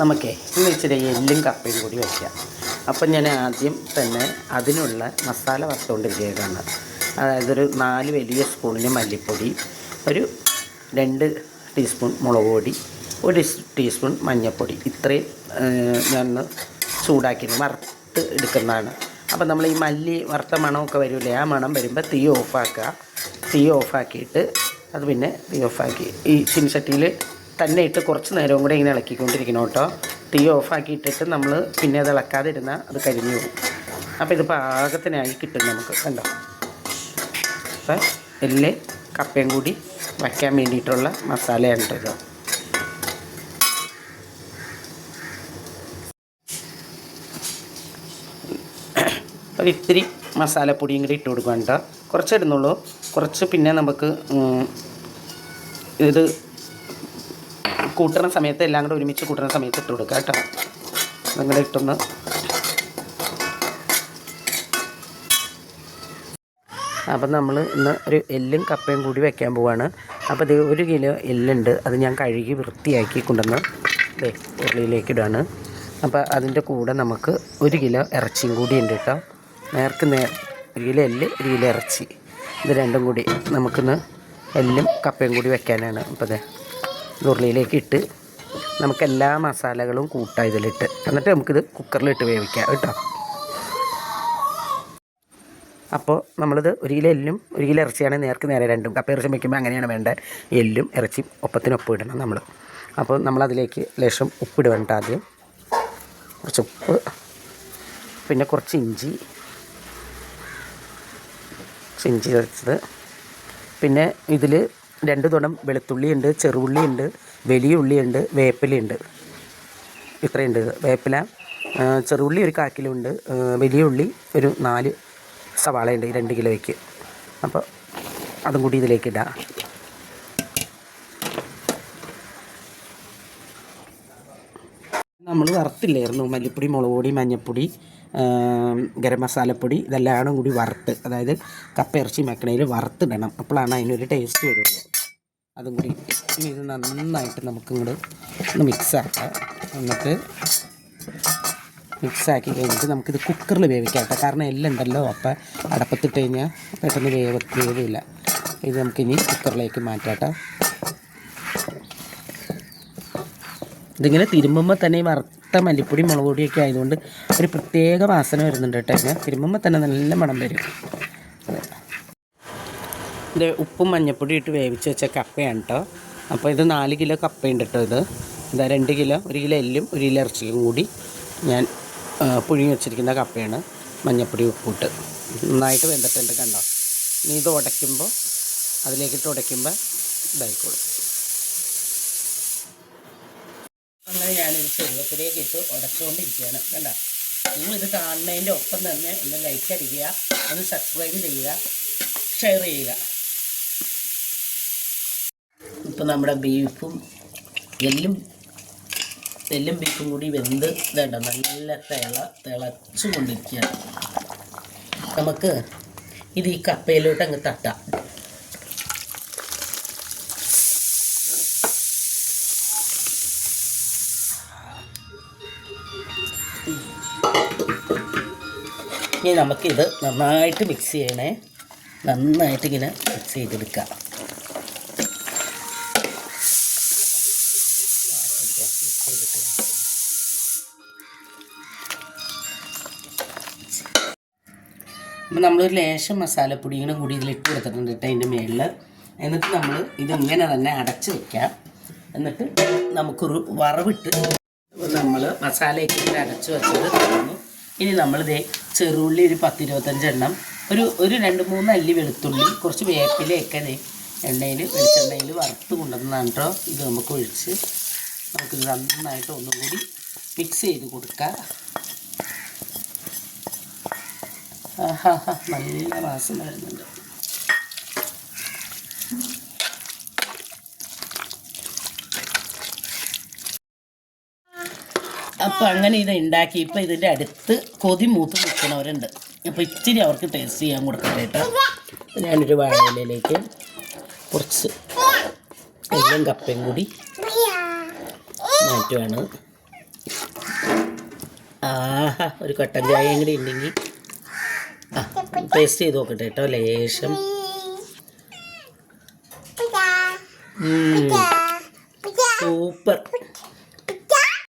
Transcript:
നമുക്കേ ഇന്ന് ഇച്ചിരി എല്ലും കപ്പയും കൂടി വയ്ക്കാം അപ്പം ഞാൻ ആദ്യം തന്നെ അതിനുള്ള മസാല വറുത്തുകൊണ്ടിരിക്കുകയാണ്. അതായത് ഒരു നാല് വലിയ സ്പൂണിന് മല്ലിപ്പൊടി ഒരു രണ്ട് ടീസ്പൂൺ മുളക് പൊടി ഒരു ടീസ്പൂൺ മഞ്ഞൾപ്പൊടി. ഇത്രയും ഞാൻ ചൂടാക്കി വറുത്ത് എടുക്കുന്നതാണ്. അപ്പം നമ്മൾ ഈ മല്ലി വറുത്ത മണമൊക്കെ വരില്ലേ ആ മണം വരുമ്പോൾ തീ ഓഫാക്കുക. തീ ഓഫാക്കിയിട്ട് അത് പിന്നെ തീ ഓഫാക്കി. ഈ ചിൻചട്ടിയിൽ തന്നെ ഇട്ട് കുറച്ച് നേരവും കൂടെ ഇങ്ങനെ ഇളക്കിക്കൊണ്ടിരിക്കണം കേട്ടോ. തീ ഓഫാക്കിയിട്ടിട്ട് നമ്മൾ പിന്നെ അത് ഇളക്കാതെ ഇരുന്നാൽ അത് കരിഞ്ഞു പോകും. അപ്പോൾ ഇത് പാകത്തിനായി കിട്ടും നമുക്ക് കണ്ടോ? അപ്പം എല്ല് കപ്പയും കൂടി വയ്ക്കാൻ വേണ്ടിയിട്ടുള്ള മസാലയാണ് കേട്ടോ അപ്പോൾ ഇത്തിരി മസാലപ്പൊടിയും കൂടി ഇട്ട് കൊടുക്കുക കേട്ടോ. കുറച്ച് ഇടുന്നുള്ളൂ. കുറച്ച് പിന്നെ നമുക്ക് ഇത് കൂട്ടുന്ന സമയത്ത് എല്ലാം കൂടെ ഒരുമിച്ച് കൂട്ടുന്ന സമയത്ത് ഇട്ട് കൊടുക്കുക കേട്ടോ. നിങ്ങളുടെ ഇട്ടൊന്ന്. അപ്പം നമ്മൾ ഇന്ന് ഒരു എല്ലും കപ്പയും കൂടി വെക്കാൻ പോവാണ്. അപ്പോൾ ഇത് ഒരു കിലോ എല്ലുണ്ട്. അത് ഞാൻ കഴുകി വൃത്തിയാക്കി കൊണ്ടുവന്ന് ദേ ഉരുളിയിലേക്ക് ഇടാണ്. അപ്പോൾ അതിന്റെ കൂടെ നമുക്ക് ഒരു കിലോ ഇറച്ചിയും കൂടി ഉണ്ട് കേട്ടോ. നേർക്ക് നേർ ഒരു കിലോ എല്ല് ഒരു കിലോ ഇറച്ചി. ഇത് രണ്ടും കൂടി നമുക്കിന്ന് എല്ലും കപ്പയും കൂടി വെക്കാനാണ്. അപ്പോൾ അതെ ഉരുളിയിലേക്ക് ഇട്ട് നമുക്ക് എല്ലാ മസാലകളും കൂട്ടാം ഇതിലിട്ട്. എന്നിട്ട് നമുക്കിത് കുക്കറിലിട്ട് വേവിക്കാം കേട്ടോ. അപ്പോൾ നമ്മളിത് ഒരു കിലോ എല്ലും ഒരു കിലോ ഇറച്ചിയാണ് നേർക്ക് നേരെ രണ്ടും. കപ്പ ഇറച്ചി വയ്ക്കുമ്പോൾ അങ്ങനെയാണ് വേണ്ടത് എല്ലും ഇറച്ചിയും ഒപ്പത്തിനൊപ്പം ഇടണം നമ്മൾ അപ്പോൾ നമ്മളതിലേക്ക് ലേശം ഉപ്പിടുവേണ്ട ആദ്യം. കുറച്ച് ഉപ്പ് പിന്നെ കുറച്ച് ഇഞ്ചി. ഇഞ്ചി ചതച്ചത് പിന്നെ ഇതിൽ രണ്ട് തുടം വെളുത്തുള്ളിയുണ്ട് ചെറുള്ളിയുണ്ട് വലിയ ഉള്ളിയുണ്ട് വേപ്പിലയുണ്ട്. ഇത്രയുണ്ട്. ഇത്. വേപ്പില ചെറുള്ളി ഒരു കാക്കിലുണ്ട് വലിയ ഉള്ളി ഒരു നാല് സവാളയുണ്ട് രണ്ട് കിലോയ്ക്ക്. അപ്പോൾ അതും കൂടി ഇതിലേക്ക് ഇടാം. നമ്മൾ വറുത്തില്ലായിരുന്നു. മല്ലിപ്പൊടി മുളക് പൊടി മഞ്ഞൾപ്പൊടി ഗരം മസാലപ്പൊടി ഇതെല്ലാം കൂടി വറുത്ത്. അതായത് കപ്പ ഇറച്ചി മക്കണയിൽ വറുത്തിടണം. അപ്പോഴാണ് അതിനൊരു ടേസ്റ്റ് വരുള്ളൂ. അതും കൂടി ഇനി ഇത് നന്നായിട്ട് നമുക്കിങ്ങോട്ട് ഒന്ന് മിക്സാക്കാം എന്നിട്ട് മിക്സാക്കി കഴിഞ്ഞിട്ട് നമുക്കിത് കുക്കറിൽ വേവിക്കാം കേട്ടോ. കാരണം എല്ലാം ഉണ്ടല്ലോ. അപ്പം അടപ്പത്തിട്ട് കഴിഞ്ഞാൽ പെട്ടെന്ന് വേവ വേവില്ല. ഇത് നമുക്കിനി കുക്കറിലേക്ക് മാറ്റാം കേട്ടോ. ഇതിങ്ങനെ തിരുമ്പുമ്പോൾ തന്നെ ഈ വറുത്ത മല്ലിപ്പൊടി മുളക് പൊടിയൊക്കെ ആയതുകൊണ്ട് ഒരു പ്രത്യേക വാസന വരുന്നുണ്ട് കേട്ടോ ഇങ്ങനെ തിരുമ്പുമ്പോൾ തന്നെ നല്ല മണം വരും. ഇത് ഉപ്പും മഞ്ഞപ്പൊടി ഇട്ട് വേവിച്ച് വെച്ച കപ്പയാണ് കേട്ടോ അപ്പോൾ ഇത് നാല് കിലോ കപ്പയുണ്ട് കേട്ടോ ഇത്. ഇതാ രണ്ട് കിലോ ഒരു കിലോ എല്ലും ഒരു കിലോ ഇറച്ചിയും കൂടി ഞാൻ പുഴുങ്ങി വെച്ചിരിക്കുന്ന കപ്പയാണ്. മഞ്ഞപ്പൊടി ഉപ്പിട്ട് നന്നായിട്ട് വെന്തിട്ടുണ്ട് കണ്ടോ? ഇനി ഇത് ഉടയ്ക്കുമ്പോൾ അതിലേക്കിട്ട് ഉടയ്ക്കുമ്പോൾ ഇതായിക്കോളും. അങ്ങനെ ഞാനിത് ചെറുപ്പത്തിലേക്ക് ഇട്ട് ഉടച്ചുകൊണ്ടിരിക്കുകയാണ് കണ്ട? ഇത് കാണുന്നതിന്റെ ഒപ്പം തന്നെ ഒന്ന് ലൈക്ക് അടിക്കുക ഒന്ന് സബ്സ്ക്രൈബ് ചെയ്യുക ഷെയർ ചെയ്യുക. ഇപ്പം നമ്മുടെ ബീഫും എല്ലും എല്ലും ബീഫും കൂടി വെന്ത് വേണ്ട നല്ല തിള തിളച്ചു കൊണ്ടിരിക്കുകയാണ്. നമുക്ക് ഇത് ഈ കപ്പയിലോട്ട് അങ്ങ് തട്ടാം. ഇനി നമുക്കിത് നന്നായിട്ട് മിക്സ് ചെയ്യണേ. നന്നായിട്ട് ഇങ്ങനെ മിക്സ് ചെയ്തെടുക്കാം. അപ്പം നമ്മളൊരു ലേശം മസാലപ്പൊടിയും കൂടി ഇതിലിട്ട് കൊടുത്തിട്ടുണ്ട് കേട്ടോ അതിന്റെ മേളിൽ എന്നിട്ട് നമ്മൾ ഇതിങ്ങനെ തന്നെ അടച്ച് വെക്കാം. എന്നിട്ട് നമുക്കൊരു വറവിട്ട് നമ്മൾ മസാലയൊക്കെ ഇങ്ങനെ അടച്ച് വെച്ചത് തുടങ്ങി ഇനി നമ്മളിതേ ചെറുള്ളി ഒരു പത്തിരുപത്തഞ്ചെണ്ണം ഒരു ഒരു രണ്ട് മൂന്ന് അല്ലി വെളുത്തുള്ളി കുറച്ച് വേപ്പിലയൊക്കെ എണ്ണയിൽ വെളിച്ചെണ്ണയിൽ വറുത്ത് കൊണ്ടുവന്നാണ് കേട്ടോ. ഇത് നമുക്ക് ഒഴിച്ച് നമുക്കിത് നന്നായിട്ട് ഒന്നും കൂടി മിക്സ് ചെയ്ത് കൊടുക്കാം. നല്ല വാസന വരുന്നുണ്ട്. അപ്പോൾ അങ്ങനെ ഇത് ഉണ്ടാക്കി. ഇപ്പോൾ ഇതിന്റെ അടുത്ത് കൊതി മൂത്ത് നിൽക്കുന്നവരുണ്ട്. അപ്പോൾ ഇച്ചിരി അവർക്ക് ടേസ്റ്റ് ചെയ്യാൻ കൊടുക്കട്ടെ കേട്ടോ. ഞാനൊരു വാഴയിലേക്ക് കുറച്ച് എല്ലാം കപ്പയും കൂടി മാറ്റുവാണ് ആഹാ ഒരു കട്ടൻ ചായയും കൂടി ഉണ്ടെങ്കിൽ ടേസ്റ്റ് ചെയ്ത് നോക്കട്ടെ കേട്ടോ ലേശം. സൂപ്പർ.